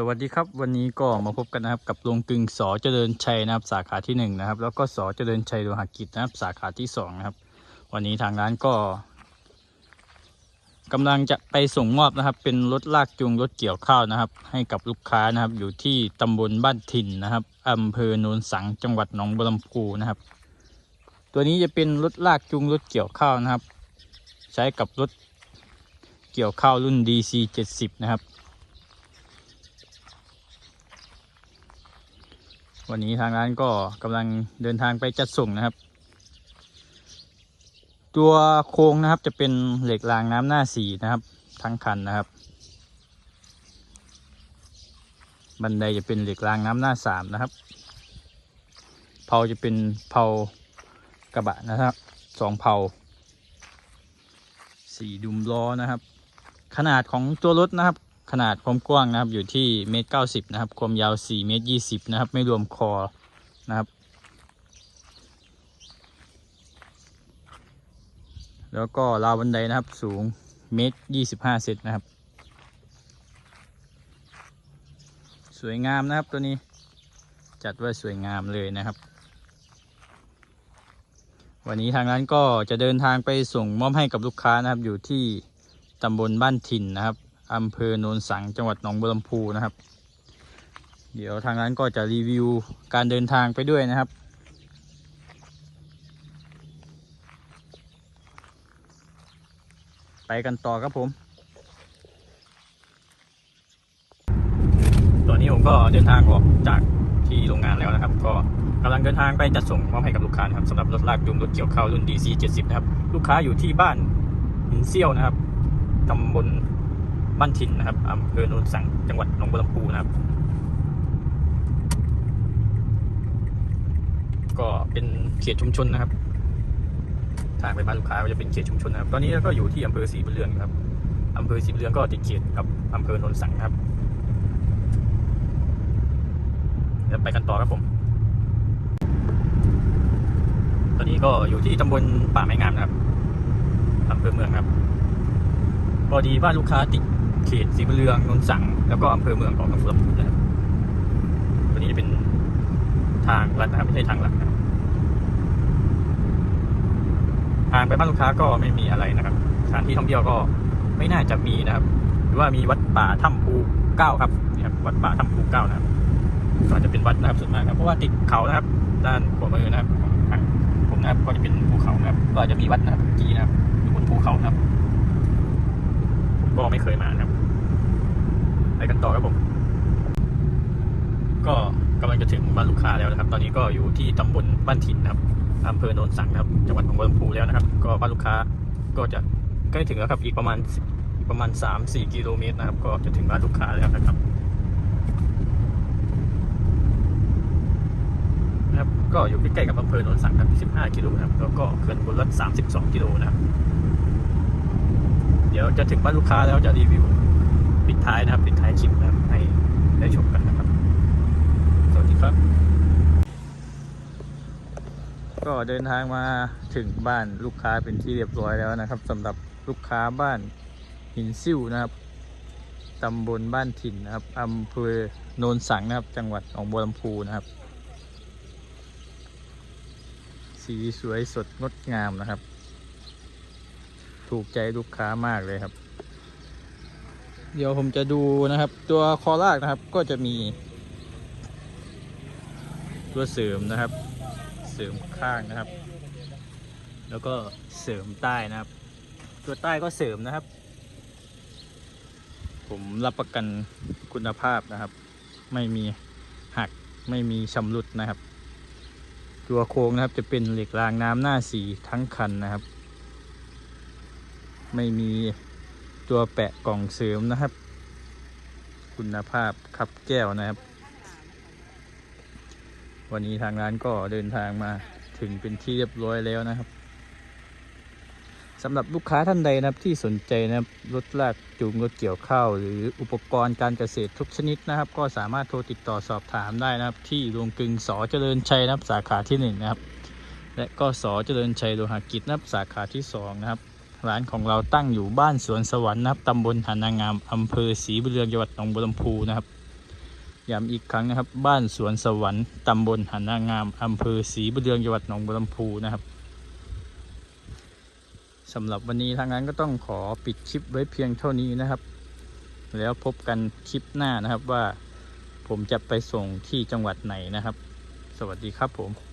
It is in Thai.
สวัสดีครับวันนี้ก็มาพบกันนะครับกับโรงกึงสอเจริญชัยนะครับสาขาที่หนึ่งนะครับ แล้วก็สอเจริญชัยโลหกิจนะครับสาขาที่สองนะครับ วันนี้ทางร้านก็กำลังจะไปส่งมอบนะครับ เป็นรถลากจูงรถเกี่ยวข้าวนะครับ ให้กับลูกค้านะครับ อยู่ที่ตำบลบ้านถิ่นนะครับอำเภอโนนสังจังหวัดหนองบัวลำพูนะครับ ตัวนี้จะเป็นรถลากจูงรถเกี่ยวข้าวนะครับ ใช้กับรถเกี่ยวข้าวรุ่น DC 70 นะครับ วันนี้ทางร้านก็กำลังเดินทางไปจัดส่งนะครับ ตัวโครงนะครับจะเป็นเหล็กรางน้ำหน้าสีนะครับ ทั้งคันนะครับ บันไดจะเป็นเหล็กรางน้ำหน้าสามนะครับเพาจะเป็นเพากระบะนะครับสองเพาสี่ดุมล้อนะครับ ขนาดของตัวรถนะครับ ขนาดความกว้างนะครับอยู่ที่เมตรเก้าสิบนะครับ ความยาวสี่เมตรยี่สิบนะครับ ไม่รวมคอนะครับ แล้วก็ราวบันไดนะครับสูงเมตรยี่สิบห้าเซนนะครับ สวยงามนะครับตัวนี้จัดว่าสวยงามเลยนะครับ วันนี้ทางร้านก็จะเดินทางไปส่งมอบให้กับลูกค้านะครับอยู่ที่ตำบลบ้านถิ่นนะครับ อำเภอโนนสังจังหวัดหนองบัวลำพูนะครับ เดี๋ยวทางร้านก็จะรีวิวการเดินทางไปด้วยนะครับไปกันต่อครับผม ตอนนี้ผมก็เดินทางออกจากที่โรงงานแล้วนะครับ ก็กำลังเดินทางไปจัดส่งมอบให้กับลูกค้านะครับสำหรับรถลากจูงรถเกี่ยวข้าวรุ่น DC 70 นะครับ ลูกค้าอยู่ที่บ้านหินเซี่ยวนะครับตำบล บ้านถิ่นนะครับอำเภอโนนสังจังหวัดหนองบัวลำพูนะครับ ก็เป็นเขตชุมชนนะครับ ทางไปบ้านลูกค้าก็จะเป็นเขตชุมชนนะครับ ตอนนี้ก็อยู่ที่อำเภอศรีบุญเรืองครับอำเภอศรีบุญเรืองก็ติดเขตกับอำเภอโนนสังนะครับเดี๋ยวไปกันต่อครับผม ตอนนี้ก็อยู่ที่ตำบลป่าไม้งามนะครับอำเภอเมืองครับพอดีบ้านลูกค้าติด เขตสีบุญเรืองนนสัง แล้วก็อำเภอเมืองของอำเภอลำพูนะครับตัวนี้จะเป็นทางลัดนะครับไม่ใช่ทางหลักนะทางไปบ้านลูกค้าก็ไม่มีอะไรนะครับสถานที่ท่องเที่ยวก็ไม่น่าจะมีนะครับ หรือว่ามีวัดป่าถ้ำภูเก้าครับนี่ครับวัดป่าถ้ำภูเก้านะครับก็จะเป็นวัดนะครับส่วนมากครับเพราะว่าติดเขานะครับ ด้านขวามือนะครับทางผมนะครับก็จะเป็นภูเขานะครับ ก็จะมีวัดนะครับกีนะครับอยู่บนภูเขานะครับ ก็ไม่เคยมา ไปกันต่อครับผม ก็กำลังจะถึงบ้านลูกค้าแล้วนะครับ ตอนนี้ก็อยู่ที่ตำบลบ้านถิ่นนะครับอำเภอโนนสังนะครับ จังหวัดหนองบัวลำพูแล้วนะครับ ก็บ้านลูกค้าก็จะใกล้ถึงแล้วครับ อีกประมาณอีกประมาณ 3-4 กิโลเมตรนะครับ ก็จะถึงบ้านลูกค้าแล้วนะครับนะครับก็อยู่ใกล้ๆกับอำเภอโนนสังครับ 15 กิโลนะครับ แล้วก็เขื่อนบนรัฐ32 กิโลนะครับ เดี๋ยวจะถึงบ้านลูกค้าแล้วจะรีวิว ปิดท้ายนะครับปิดท้ายคลิปนะครับให้ได้ชมกันนะครับ สวัสดีครับ ก็เดินทางมาถึงบ้านลูกค้าเป็นที่เรียบร้อยแล้วนะครับสำหรับลูกค้าบ้านหินซิ่วนะครับตำบลบ้านถิ่นนะครับอำเภอโนนสังนะครับ จังหวัดหนองบัวลำพูนะครับ สีสวยสดงดงามนะครับ ถูกใจลูกค้ามากเลยครับ เดี๋ยวผมจะดูนะครับ ตัวคอลากนะครับก็จะมี ตัวเสริมนะครับ เสริมข้างนะครับ แล้วก็เสริมใต้นะครับ ตัวใต้ก็เสริมนะครับ ผมรับประกันคุณภาพนะครับ ไม่มีหักไม่มีชำรุดนะครับ ตัวโค้งนะครับจะเป็นเหล็กรางน้ำหน้าสีทั้งคันนะครับ ไม่มี ตัวแปะกล่องเสริมนะครับ คุณภาพคับแก้วนะครับ วันนี้ทางร้านก็เดินทางมาถึงเป็นที่เรียบร้อยแล้วนะครับสำหรับลูกค้าท่านใดนะครับที่สนใจนะครับรถลากจูงรถเกี่ยวข้าวหรืออุปกรณ์การเกษตรทุกชนิดนะครับ ก็สามารถโทรติดต่อสอบถามได้นะครับ ที่โรงกลึงสอเจริญชัยนะครับสาขาที่หนึ่งนะครับ และก็สอเจริญชัยโลหะกิจนะครับสาขาที่สองนะครับ ร้านของเราตั้งอยู่บ้านสวนสวรรค์นะครับตำบลหานางามอำเภอศรีบุญเรืองจังหวัดหนองบัวลำพูนะครับย้ำอีกครั้งนะครับ บ้านสวนสวรรค์ตำบลหันนางามอำเภอศรีบุญเรืองจังหวัดหนองบัวลำพูนะครับสำหรับวันนี้ทางนั้นก็ต้องขอปิดคลิปไว้เพียงเท่านี้นะครับ แล้วพบกันคลิปหน้านะครับว่าผมจะไปส่งที่จังหวัดไหนนะครับ สวัสดีครับผม